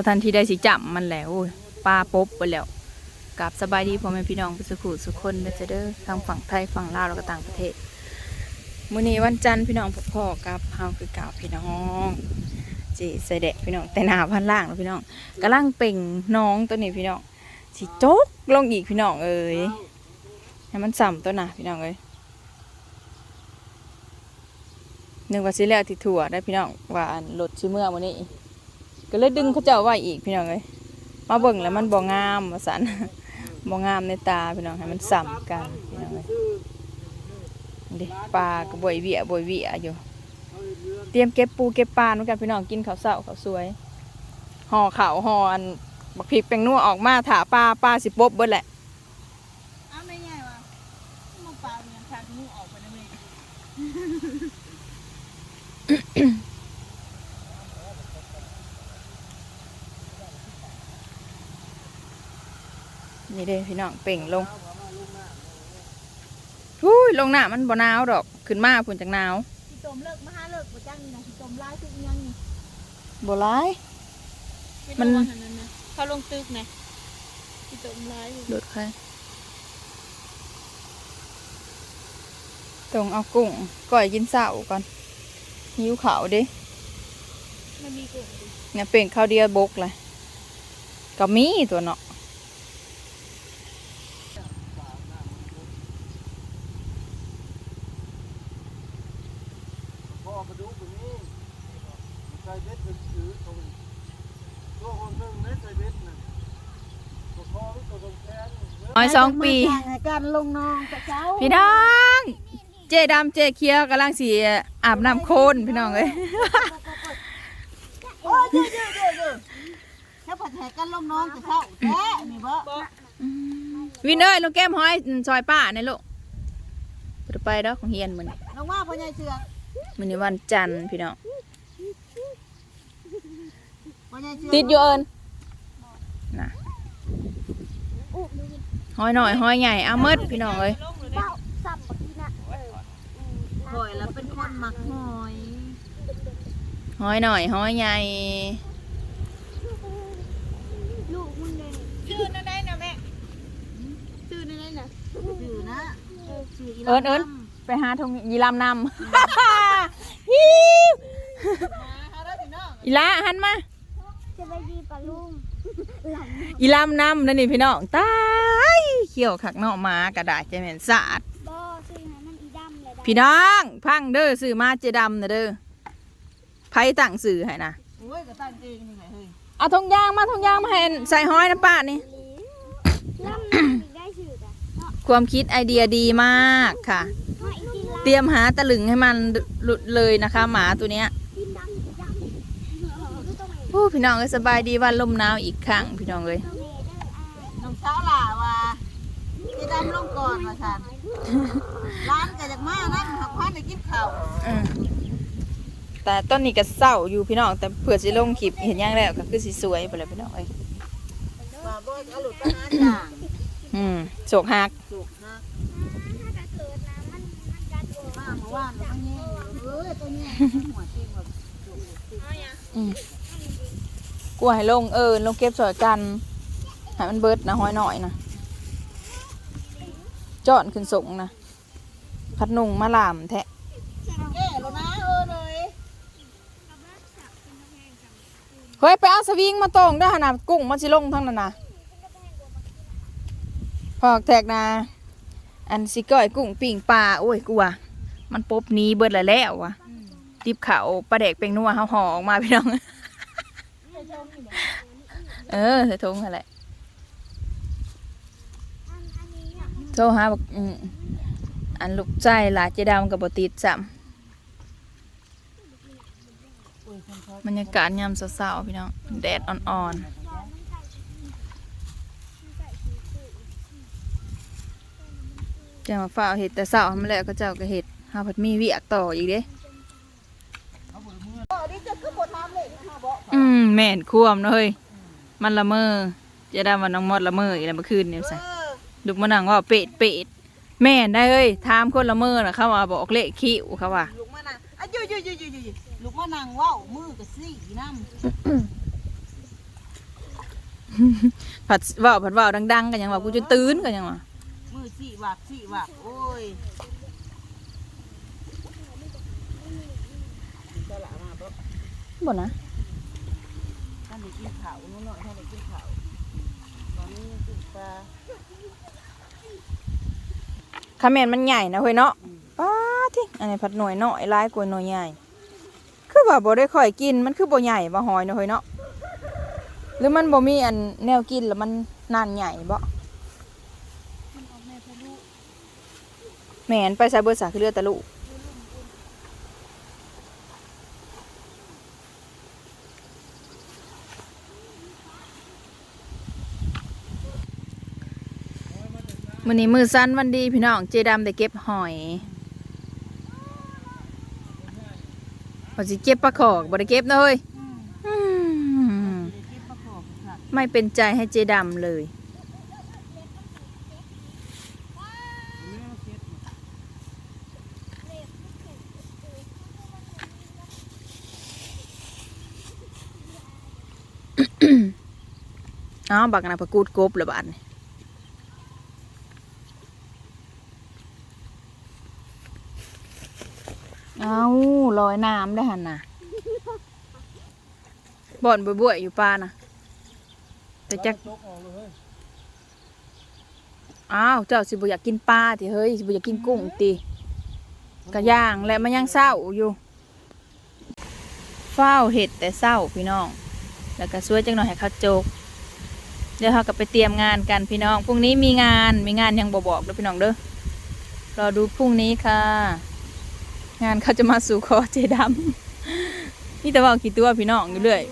ประทันที่ได้สิจับมันแล้วโอ้ยปลาปบไปแล้วกับสบายดีพ่อแม่พี่น้องไปสุขุสุขคนเดจะเด้อทางฝั่งไทยฝั่งลาวแล้วก็ต่างประเทศมื้อนี้วันจันทร์พี่น้องพ่อกับเฮาคือก่าพี่น้องจีใส่แดะพี่น้องแต่หนาพันล่างแล้วพี่น้องกำลังเป่งน้องตัวนี้พี่น้องสิโจกลงอีกพี่น้องเอ้ยให้มันซ้ำตัวหน่ะพี่น้องเอ้ยนึกว่าสิแล้วที่ถั่วได้พี่น้องว่าอันรถชิเมื่อมื้อนี้ ก็เลยดึงเขาเจ้าไว้อีกพี่น้องเลยมาเบิ่งแล้วมันบ่งามมาสันบ่งามในตาพี่น้องให้มันสั่มกันพี่น้องเลยเด็ปลาก็บ่อยเวียบ่อยเวียอยู่ เตรียมเก็บปูเก็บปลาเหมือนกันพี่น้องกินข้าวเสาข้าวสวยห่อข้าวห่ออันบักพริกแป้งนัวออกมาถาปลาปลาสิปบเบิดแหละ อ้าวไม่ใหญ่วะมันปลาเมียนทางมูออกไปนะเมย์ นี่เด้พี่น้องเป่งลงอุ้ยลงหน้ามันบ่หนาวดอก ขึ้นมาพุ่นจักหนาวพี่ตมเลิกมาหาเลิกบ่จ้างนี่นะพี่ตมไล่ทุกยังนี่บ่ร้าย มัมันนนั้นนะเขาลงตึกนะพี่ตมไล่รถใครต้องเอากุ้งก่อยกินเสาก่อนหิวเขาวเดิมันมีกลุ่มดิเนี่ยเป็นข้าวเดียวบกเลยก็มีตัวเนาะ พอมาดูตรงนี้ใส่เบ็ดเป็นถือตรงตัวคนหนึ่งได้ใส่เบ็ดน่ะตัวคอหรือตัวตรงแข นน้อยสองปี การลงน้องแต่เช้าพี่น้อง เจดำเจเคียวกำลังสีอาบน้ำโคลนพี่น้องเลยโอ้ยเด้อเด้อเด้อเด้อแค่ผัดแหกกันลงน้องแต่เช้าแท้นี่บ่วินเอ้ยลงแก้มห้อยซอยป้าในลูกบ่ไปไปดอกของเฮียนมันลงมาพ่อใหญ่เชือกมันนี้วันจันทร์พี่น้องพ่อใหญ่เชือกติดอยู่เอิญนะ ห้อยหน่อยห้อยใหญ่เอาเมดพี่น้องเอ้ยหอยแล้วเป็นคนมักหอยห้อยหน่อยห้อยใหญ่ลูกมึงเลยชื่อนั่นได้นะแม่ชื่อนั่นได้นะชื่อนะชื่ออีเอิญเอิญไปหาทงยีรำนำ ฮิวองอีละหันมา จะไปดีปะลุง อีลำนำนั่นนี่พี่น้องตายเขี้ยวขักเนาะหมากระดาษจะเหม็นสะอาดบอซื้อให้มันอีดำเลยดำพี่น้องพังเด้อซื้อมาเจดำนะเด้อไผตั้งสื่อให้นะโอ้ยก็ตั้งเองนี่ไงเฮ้ยเอาทงยางมาทงยางมาให้ใส่ห้อยนะป้านี่น้ำมันอีกได้ชื่อจ้ะเนาะความคิดไอเดียดีมากค่ะ เนาะอีกินละเตรียมหาตะลึงให้มันหลุดเลยนะคะ หมาตัวเนี้ยกินดำอีดำเออดูตรงไหน ผู้พี่น้องเอ้ยสบายดีวันลมหนาวอีกครั้งพี่น้องเลยตรงนี้เด้ออ่าน้องสาวหล่าว่าจะดำลงก่อนว่าสันร้านก็จากมานั่งหักพันได้กินข้าวอืมแต่ต้นนี้ก็เศร้าอยู่พี่น้องแต่เผื่อสิลงคลิปเห็นอย่างแล้วก็คือสิสวยไปเลยพี่น้องเอ้ยว่าบ่อยเอาหลุดไปหาจ่างอืมโศกหักสุกนะถ้าเกิดนะมันมันกัดโดนมาเมื่อวานมันแย่เอ้ยตัวเนี้ยหัวจริงแบบสุกอืม กลัวให้ลงเออลงเก็บสวยกันให้มันเบิดนะห้อยหน่อยนะจอนขึ้นสูงนะพัดนุ่งมาลามแทะแย่แล้วนะเออเลยเฮ้ยไปเอาสวิงมาตรงเด้อขนาดกุ้งมันสิลงทั้งนั้นนะพอกแทกนะ อันสิก้อยกุ้งปิ่งปลาโอ้ยกลัว มันปบหนี้เบิดแล้วแล้ววะดิบเขาปลาแดกเป็นนัวเฮาห่อออกมาพี่น้อง เออใส่ถุงนั่นแหละอันอันนี้อะโทรหาบอกอันลูกใจหลาเจดำกับบติดซ้ำบรรยากาศยามเช้าๆพี่น้องแดดอ่อนๆจะมาฝ้าเห็ดแต่เช้ามาแล้วก็เจ้าก็เห็ดหาผัดมีเวียกต่ออีกเด้ อ๋อนี่จะขึ้นบนน้ำเลยนะคะบ อกอืมแม่นควมเนาะเฮ้ยมันละเมอเจดำวันน้องมดละเมออีกแล้วเมื่อคืนเนี่ยเอใส่อลูกมานั่งว่าเป็ดเป็ดแม่นได้เฮ้ยถามคนละเมอน่ะเขาว่าบอกเลขคิวเขาว่าลูกมานั่งอะอยู่อยู่อยู่อยู่อยู่ลูกมานั่งว่าวมือกับซี่น้ำผัดเว่าผัดเว่าดังๆกันยังว่ากูจะตื่นกันยังว่ามือสี่วักสี่วักโอ้ยจะละมาบ่บ่นะท่านได้ กินข้าวน้อยๆท่านได้กินข้าวตอนนี้ยังกินปลาคาแมนมันใหญ่นะเฮ้ยเนาะป้าที่อันนี้ผัดหน่วยน้อยหลายกว่าหน่วยใหญ่ คือว่าบ่ได้ค่อยกินมันคือบ่ใหญ่บ่หอยเนาะเฮ้ยเนาะ หรือมันบ่มีอันแนวกินแล้วมันนานใหญ่บ่แม่นไปซาเบอร์สาคือเลือดตะลุ มื้อนี้มือสั้นวันดีพี่น้องเจดำได้เก็บหอยว่าสิเก็บปลาขอกบ่ได้เก็บนะเฮ้ยอืมได้กินปลาขอบค่ะไม่เป็นใจให้เจดำเลยเอ้าบักนะประกูดกบเหรือบาดนี่ เอาลอยน้ำได้หันน่ะบ่อนบ่วยๆอยู่ป้านะแต่จักอ้าวเจ้าสิบ่อยากกินปลาติเฮ้ยสิบ่อยากกินกุ้งติกะย่างและมันยังเศร้าอยู่เฝ้าเห็ดแต่เศร้าพี่น้อง แล้วก็ช่วยจังหน่อยให้เขาโจกเดี๋ยวเราก็ไปเตรียมงานกันพี่น้องพรุ่งนี้มีงานมีงานยังบ่บอกเด้อพี่น้องเด้อรอดูพรุ่งนี้ค่ะ งานเขาจะมาสู่คอเจดำนี่แต่ว่ากี่ตัวพี่น้องอยู่เรื่อย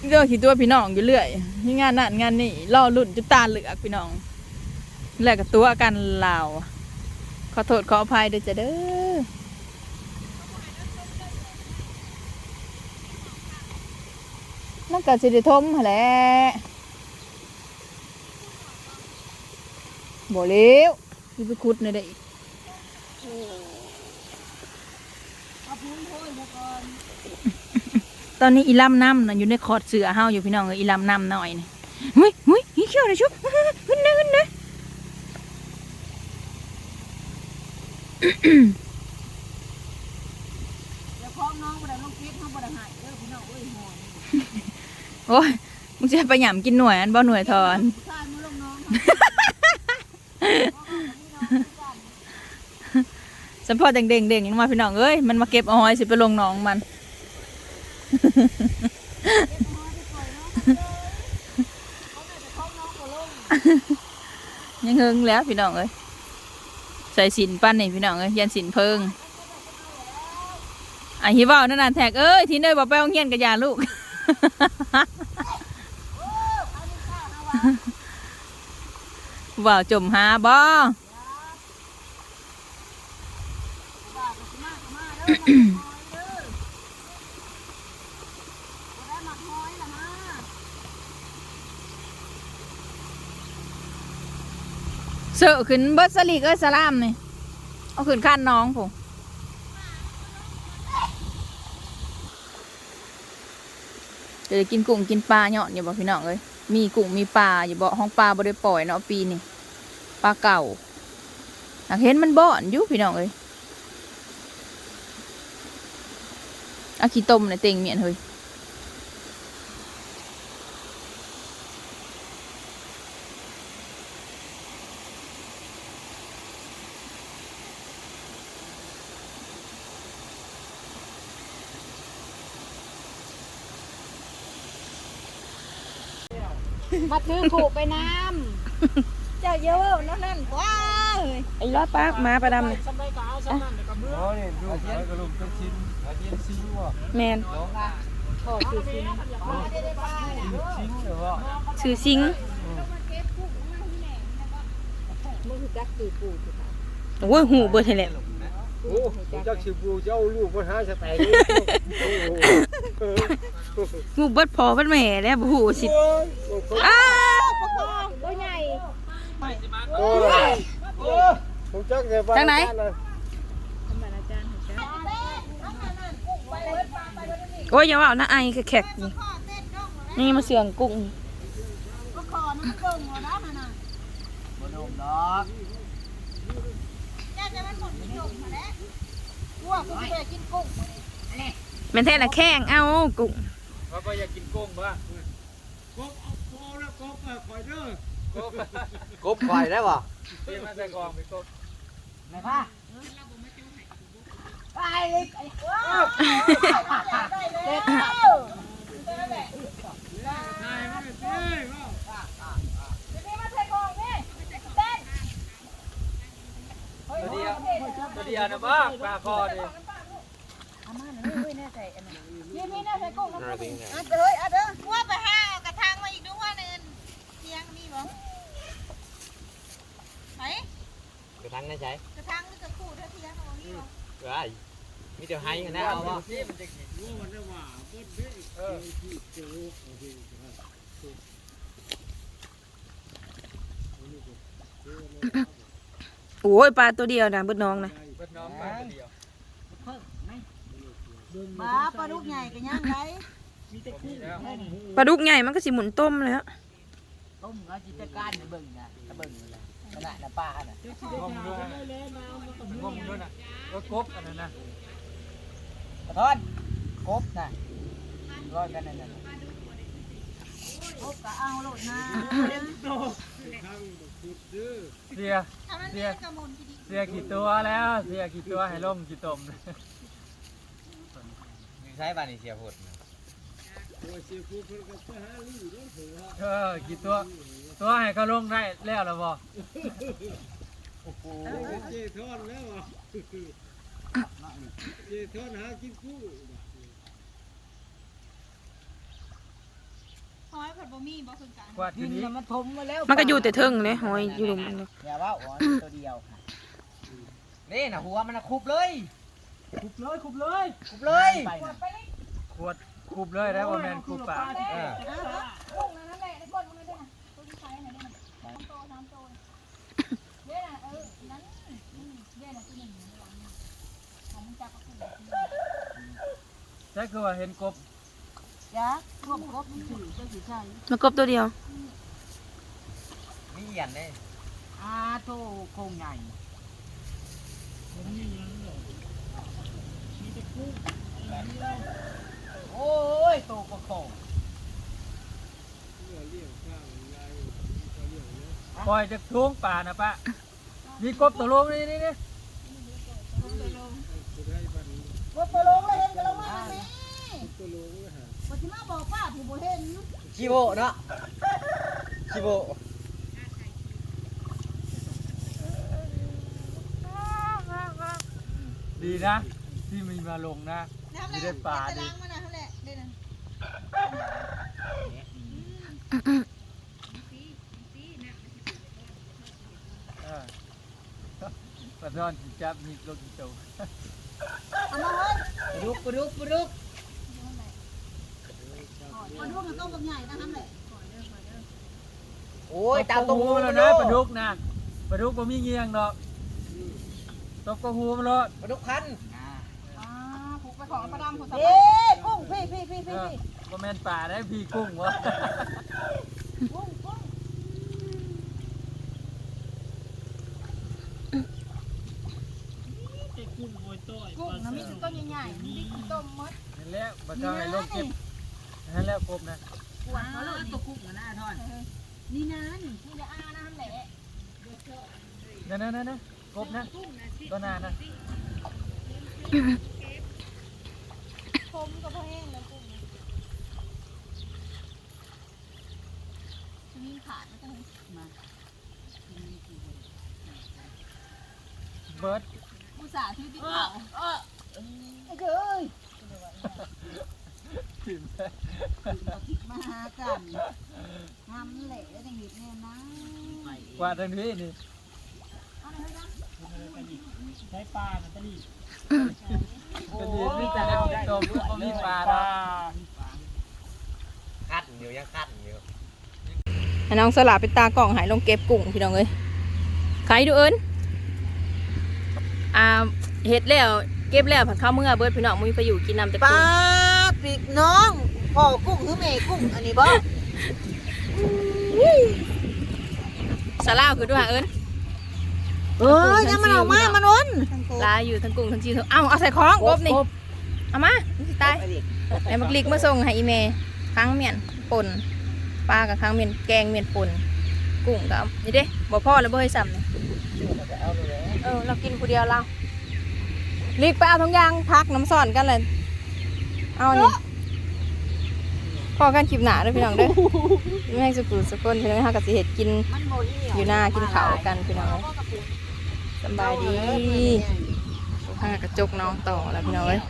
นี่แต่ว่ากี่ตัวพี่น้องอยู่เรื่อยนี่งานนั่นงานนี่รอรุ่นจุดตาเหลือกพี่น้องแล้วกับตัวกันลาวขอโทษขออภัยด้วยจ้ะเด้อนั่นก็สิได้ทมหั่นแหละบ่เลี้ยวสิไปขุดในได้อีก ตอนนี้อีลำน้ำน่ะอยู่ในคอร์ดเสือเฮาอยู่พี่น้องเอ้ยอีลำน้ำหน่อยนี่เฮ้ยเฮ้ยอีเขี้ยวเลยชุบขึ้นนะขึ้นนะเดี๋ยวพ้องน้องบ่ได้ลงคลิปเฮาบ่ได้ใหายเด้อพี่น้องเอ้ยหอยโอ้ยมึงจะไปหย่ำกินหน่วยอันบ่หน่วยทอนข้ามือลงน้อง สัมพอเด้งเด้งเด้งยังมาพี่น้องเอ้ยมันมาเก็บเอาหอยสิไปลงหนองมันยังเฮงแล้วพี่น้องเอ้ยใส่สินปั้นนี่พี่น้องเอ้ยยันสินเพิงอะฮิเว่านั่นน่ะแท็กเอ้ยที่เนยบอกไปโรงเรียนกับยาลูกว่าวจมหาบ่ เสือขึ้นเบิดสลีกเอ้ยสลามนี่เอาขึ้นข้านน้องผมจะได้กินกุ้งกินปลาเนาะอย่าบอกพี่น้องเลยมีกุ้งมีปลาอย่าบอกห้องปลาบ่ได้ปล่อยเนาะปีนี้ปลาเก่าอยากเห็นมันบ่อนอยู่พี่น้องเลย เอาขี้ต้มในเต็งเมียนเฮ้ยมาถือขู่ไปน้ำเจ้าเยอะนั่นนั่นว้าเฮ้ยไอ้ล้อปลามาประดำอ๋อนี่ดูห อยกระลุมเป็นชิ้นหอยเย็นชิ้นว่ะแมนขอคือสิชิ้นหรือว่าชื่อซิงมึงคือจักคือปู่คือเขาโอ้ยหูเบิดให้แหละโอ้เจ้าชิบูเจ้าลูกคนหาสแตงโอ้โหหูเบิดพอเบิดแม่แล้วบ่หูสิโอ้ยอ้าตัวใหญ่โอ้ยผมจักแต่บ้าน ทำไมอาจารย์เห็นจ้า โอ้ยอย่าว่านะไอ้แขกๆนี่นี่มาเสืองกุ้งเมันเบิ่งหัวด้านน่ะบ่โดมดอกแม่จะมันหมดประโยชน์มาแล้วพวกคุณไปกินกุ้งแม่นแท้น่ะแข้งเอากุ้งว่าก็อยากกินกุ้งป่ะกบเอาพอแล้วกบเออคอยเด้อกุ้งกบข่อยได้บ่เตรียมมาใส่กองไปกุ้งแม่พ่อไปเลยไอ้ว้าวได้เลยนายมันเอ้ยว่า ตัวเดียวตัวเดียวนะบ้าปลาคอดินี่นี่น่ใส่กุ้งนะอะเด้ออะเด้อว่าไปห้ากระทางมาอีกด้วยว่านินเทียงมีบ่ไหนกระทังได้ใช้กระทางนี่กระคู่เท่าเทียงเอามีบ่ เอ้ยมีแต่ให้กันนะเอาบ่ที่มันจะกินว่าวันนี้ว่าเบิดเด้อเออที่เจอโอเคครับโอ้ยปลาตัวเดียวนะเบิดน้องนะเบิดน้องปลาตัวเดียวบ้าปลาลูกใหญ่กันย่างไรมีแล้วปลาดุกใหญ่มันก็สิหมุนต้มเลยฮะต้มเอาจิตการเบิ่งนะตะเบิ่งนะ ขนาดน่ะป้าน่ะงมด้วยงมด้วยนะก็กบอันนั้นนะกระท้อนกบน่ะร้อยกันนั่นน่ะโอ้กะเอาโลดนะทั้งบุกดื้อเสียทำมันนี่กระมุนทีดีเสียกี่ตัวแล้วเสียกี่ตัวให้ล่มกี่ตมมีใช้บ้านนี่เสียผดตัวเสียฟูเพิ่นก็ไปหาลู่เด้อเถอะเออกี่ตัว ตัวให้เขาลงได้แล้วหรือบ่โอ้โหเจทอนแล้วอะเจทอนหากินกู้หอยผัดบะหมี่บ่คือกันกว่าดิทีนนี้น่ะมันถมมาแล้วมันก็อยู่แต่เทิงเลยหอยอยู่หลุมมันเลยอย่าว่าอ๋อตัวเดียวค่ะนี่น่ะหัวมันน่ะคุบเลย คุบเลยคุบเลยคุบเลยขวดคุบเลยได้บ่แม่นคุบปลาเออกุ้งนั่นแหละในก้นมันด้วยนะตัวที่ใช้ไหนเนี่ยสามโตสามโตเด้น่ะเออนั้นเด้น่ะที่หนึ่งหลังของมึงจับกุ้ง ใช่คือว่าเห็นกบจ้าพวกกบมันถือเจ้าสิใช่มันกบตัวเดียว มีเหยียนเด้อาโตโคงใหญ่โอ้ยโตกว่าโคงเลี้ยงข้างยายก็เลี้ยงเนาะปล่อยจากทุ่งป่านะป้ามีกบตัวลงนี่นี่นี่จะได้บัดนี้กบตัวลงเลย สิมาบอกป้าผู้บ่เห็นชิโบเนาะชิโบดีนะ ที่มีมาลงนะ น้ำมีได้ปลาดิล้างมันน่ะนั่นแหละเด้น่ะเออปลาทอนจิจับมีลงกี่ตัวเอามาเฮ้ยปลุกปลุกปลุก มันพวกมันต้มกับใหญ่นะนั่นแหละโอ้ยตามตตรรงงหูหูแล้วแล้นะวปลาดุกนะปลาดุกบ่มีเงียงดอกตบกระหูมันรอดปลุกพันอ่าผูกไปของประดำผูกเอ๊ะกุ้งพี่พี่พี่เอพี่อพี่บ่แม่นป่าได้พี่กุ้งวะกุ้งกุ้งกุ้งนะมีแต่ต้นใหญ่ๆมีที่ต้มมดนั่นแหละบ่ต้องให้ลงเก็บ นั่นแหละกบนะปวดเขาเลยตัวกุ้งนะทอนนี่นะนี่นี่จะอานะนั่นแหละนั่นนั่นนั่นกบนะตัวนานะคมกับพ่อแห้งแล้วกุ้งมีขาดไม่ต้องมาเบิร์ดอุตส่าห์ที่ติดเขาเออเอ้ย ถิ่มมาหากันทำเหละแล้วจะเห็นเนี่ยนะกว่าทางนี้นี่เอาหน่อยนะเป็นยีนี่แต่ตบบ่มีปลาดอกคัดอยู่ยังคัดอยู่ให้น้องสลาเป็นตากล่องหายลงเก็บกุ้งพี่น้องเอ้ยใครดูเอิญอ่าเฮ็ดแล้วเก็บแล้วผัดข้าวเมื่อเบิดพี่น้องมุ้ยไปอยู่กินน้ำแต่ปกุ้ลาง ปีกน้องพ่อกุ้งคือแม่กุ้งอันนี้บ่สาลาวคือด้วยเอิญเออยังมันออกมามันวนลายอยู่ทั้งกุ้งทั้งจีนทั้งเอ้าเอาใส่ของกบนี่เอามามันสิตายไอ้มักลิกมาส่งให้อีเมค้างเมียนป่นปลากับค้างเมียนแกงเมียนป่นกุ้งกับเอานี่เด้บ่พ่อแล้วบ่ให้ซ้ำนี่เออเรากินผู้เดียวเราลิกไปเอาทุงยางพักน้ำซ่อนกันเลย เอานี่พอกันคลิปหนาเด้วยพี่น้องเด้อไม่ให้สุกุสุกคนพี่น้องให้กับสิเห็ดกินมันโมเหี่ยวอยู่หน้ากินข้าวกันพี่น้องเอ้ยสำบายดีข้างกระจกน้องต่อแล้วพี่น้องเอ้ย